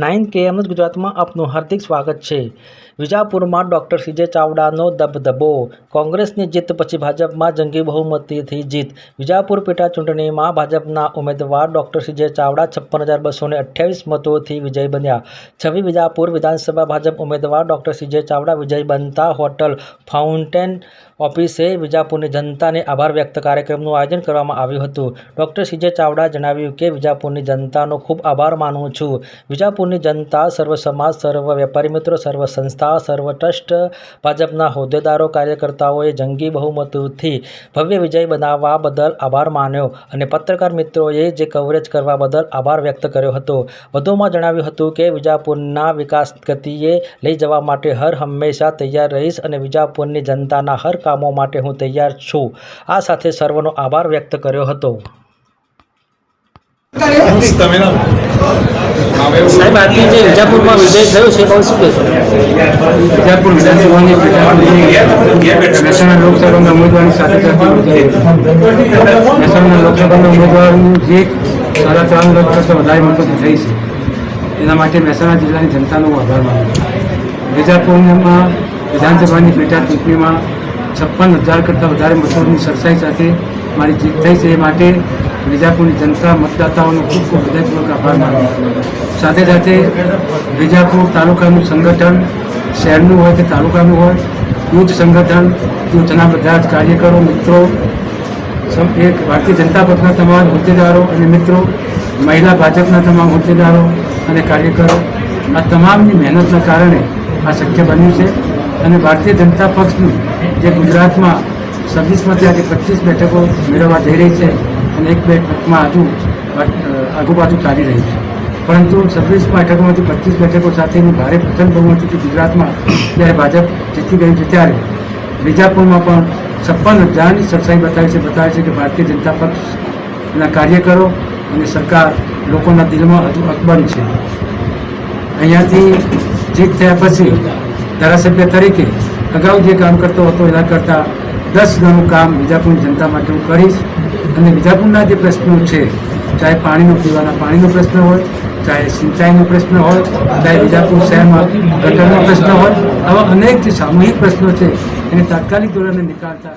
Nine કે એમ ગુજરાતમાં આપનું હાર્દિક સ્વાગત છે. વિજાપુરમાં ડૉક્ટર સીજે ચાવડાનો દબદબો. કોંગ્રેસની જીત પછી ભાજપમાં જંગી બહુમતીથી જીત. વિજાપુર પેટા ચૂંટણીમાં ભાજપના ઉમેદવાર ડૉક્ટર સીજે ચાવડા છપ્પન હજાર બસોને અઠ્યાવીસ મતોથી વિજય બન્યા. છવી વિજાપુર વિધાનસભા ભાજપ ઉમેદવાર ડૉક્ટર સીજે ચાવડા વિજય બનતા હોટલ ફાઉન્ટેન ઓફિસે વિજાપુરની જનતાને આભાર વ્યક્ત કાર્યક્રમનું આયોજન કરવામાં આવ્યું હતું. ડૉક્ટર સીજે ચાવડા જણાવ્યું કે, વિજાપુરની જનતાનો ખૂબ આભાર માનું છું. વિજાપુરની જનતા, સર્વ સમાજ, સર્વ વેપારી મિત્રો, સર્વ સંસ્થા, સર્વ ટ્રસ્ટ, ભાજપના હોદ્દેદારો, કાર્યકર્તાઓએ જંગી બહુમતીથી ભવ્ય વિજય બનાવવા બદલ આભાર માન્યો અને પત્રકાર મિત્રોએ જે કવરેજ કરવા બદલ આભાર વ્યક્ત કર્યો હતો. વધુમાં જણાવ્યું હતું કે, વિજાપુરના વિકાસ ગતિએ લઈ જવા માટે હર હંમેશા તૈયાર રહીશ અને વિજાપુરની જનતાના હર કામો માટે હું તૈયાર છું. આ સાથે સર્વનો આભાર વ્યક્ત કર્યો હતો. સાહેબ, આજની જે વિજાપુરમાં વિજય થયો છે પણ શું કહેશો? વિજાપુર વિધાનસભાની મહેસાણા લોકસભાના ઉમેદવારની સાથે સાથે યોજાઈ મહેસાણા લોકસભાના ઉમેદવારનું જે સાડા ત્રણ લાખ કરતાં વધારે મતોથી થઈ છે. એના માટે મહેસાણા જિલ્લાની જનતાનો હું આભાર માનું છું. વિજાપુરમાં વિધાનસભાની પેટા ચૂંટણીમાં છપ્પન હજાર કરતાં વધારે મતોની સરસાઈ સાથે મારી જીત થઈ છે. એ માટે વિજાપુરની જનતા મતદાતાઓનો ખૂબ ખૂબ હૃદયપૂર્વક આભાર માનું સાથે સાથે વિજાપુર તાલુકાનું સંગઠન શહેરનું હોય કે તાલુકાનું હોય, યુથ સંગઠન યુથના બધા જ કાર્યકરો, મિત્રો એક ભારતીય જનતા પક્ષના તમામ હોદ્દેદારો અને મિત્રો, મહિલા ભાજપના તમામ હોદ્દેદારો અને કાર્યકરો, આ તમામની મહેનતના કારણે આ શક્ય બન્યું છે અને ભારતીય જનતા પક્ષનું જે ગુજરાતમાં છવ્વીસમાંથી આજે પચીસ બેઠકો મેળવવા જઈ રહી છે અને એક બેઠકમાં હજુ આગુબાજુ ચાલી રહી છે. પરંતુ છવ્વીસ બેઠકોમાંથી પચીસ બેઠકો સાથેની ભારે પ્રથમ બહુમતીથી ગુજરાતમાં જ્યારે ભાજપ જીતી ગયું છે ત્યારે. બીજાપુરમાં પણ છપ્પન હજારની સરસાઈ બતાવી છે, બતાવે છે કે ભારતીય જનતા પક્ષના કાર્યકરો અને સરકાર લોકોના દિલમાં હજુ અકબંધ છે. અહીંયાથી જીત થયા પછી ધારાસભ્ય તરીકે અગાઉ જે કામ કરતો હતો એના કરતાં દસ ગણું કામ બીજાપુરની જનતા માટે હું કરીશ. અને વિજાપુરના જે પ્રશ્નો છે, ચાહે પાણીનો પીવાના પાણીનો પ્રશ્ન હોય, ચાહે સિંચાઈનો પ્રશ્ન હોય, ચાહે વિજાપુર શહેરમાં ગટરનો પ્રશ્ન હોય, આવા અનેક જે સામૂહિક પ્રશ્નો છે, એને તાત્કાલિક ધોરણે નિકાલતા